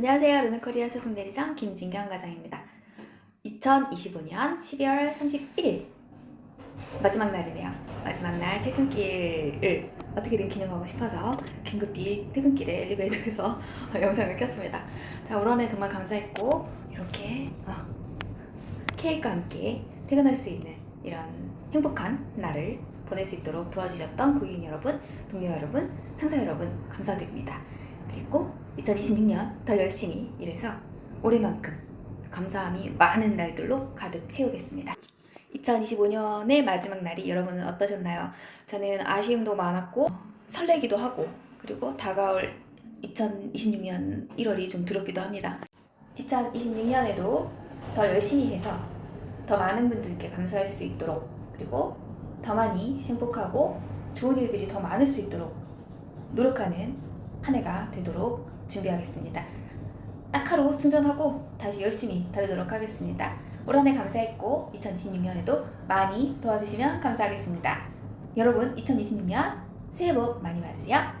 안녕하세요. 르는코리아 소송 대리점 김진경 과장입니다. 2025년 12월 31일 마지막 날이네요. 마지막 날 퇴근길을 어떻게든 기념하고 싶어서 긴급히 퇴근길에 엘리베이터에서 영상을 켰습니다. 자, 올 한해 정말 감사했고 이렇게 어, 케이크와 함께 퇴근할 수 있는 이런 행복한 날을 보낼 수 있도록 도와주셨던 고객님 여러분, 동료 여러분, 상사 여러분 감사드립니다. 그리고 2026년 더 열심히 일해서 올해만큼 감사함이 많은 날들로 가득 채우겠습니다. 2025년의 마지막 날이 여러분은 어떠셨나요? 저는 아쉬움도 많았고 설레기도 하고 그리고 다가올 2026년 1월이 좀 두렵기도 합니다. 2026년에도 더 열심히 해서 더 많은 분들께 감사할 수 있도록 그리고 더 많이 행복하고 좋은 일들이 더 많을 수 있도록 노력하는 한 해가 되도록 준비하겠습니다. 딱 하루 충전하고 다시 열심히 다루도록 하겠습니다. 올 한 해 감사했고 2026년에도 많이 도와주시면 감사하겠습니다. 여러분 2026년 새해 복 많이 받으세요.